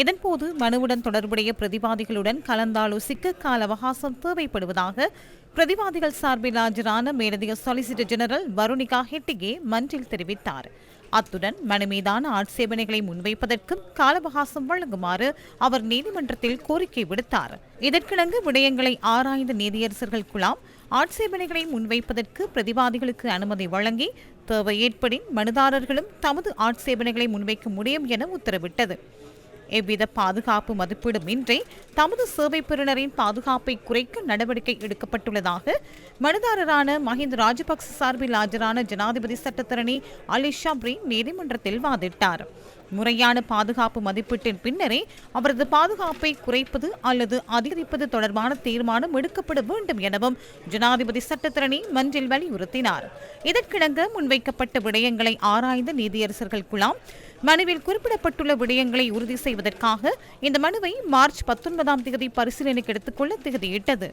இதன்போது மனுவுடன் தொடர்புடைய பிரதிவாதிகளுடன் கலந்தாலோசிக்க கால அவகாசம் தேவைப்படுவதாக பிரதிவாதிகள் சார்பில் ஆஜரான மேலதிக சொலிசிட்டர் ஜெனரல் வருணிகா ஹெட்டிகே மன்றில் தெரிவித்தார். அத்துடன் மனு மீதான ஆட்சேபனைகளை முன்வைப்பதற்கும் கால அவகாசம் வழங்குமாறு அவர் நீதிமன்றத்தில் கோரிக்கை விடுத்தார். இதற்கிணங்கு விடயங்களை ஆராய்ந்த நீதியரசர்கள் குழாம் ஆட்சேபனைகளை முன்வைப்பதற்கு பிரதிவாதிகளுக்கு அனுமதி வழங்கி தேவை ஏற்படின் மனுதாரர்களும் தமது ஆட்சேபனைகளை முன்வைக்க முடியும் என உத்தரவிட்டது. எவ்வித பாதுகாப்பு மதிப்பீடுமின்றி தமது சேவை பெறுநரின் பாதுகாப்பை குறைக்க நடவடிக்கை எடுக்கப்பட்டுள்ளதாக மனுதாரரான மஹிந்த ராஜபக்ச சார்பில் ஆஜரான ஜனாதிபதி சட்டத்தரணி அலிஷா பிரீன் நீதிமன்றத்தில் வாதிட்டார். முறையான பாதுகாப்பு மதிப்பீட்டின் பின்னரே அவரது பாதுகாப்பை குறைப்பது அல்லது அதிகரிப்பது தொடர்பான தீர்மானம் எடுக்கப்பட வேண்டும் எனவும் ஜனாதிபதி சட்டத்திரணி மன்றில் வலியுறுத்தினார். இதற்கிணங்க முன்வைக்கப்பட்ட விடயங்களை ஆராய்ந்த நீதியரசர்கள் குழாம் மனுவில் குறிப்பிடப்பட்டுள்ள விடயங்களை உறுதி செய்வதற்காக இந்த மனுவை மார்ச் பத்தொன்பதாம் தேதி பரிசீலனைக்கு எடுத்துக்கொள்ள திகதியிட்டது.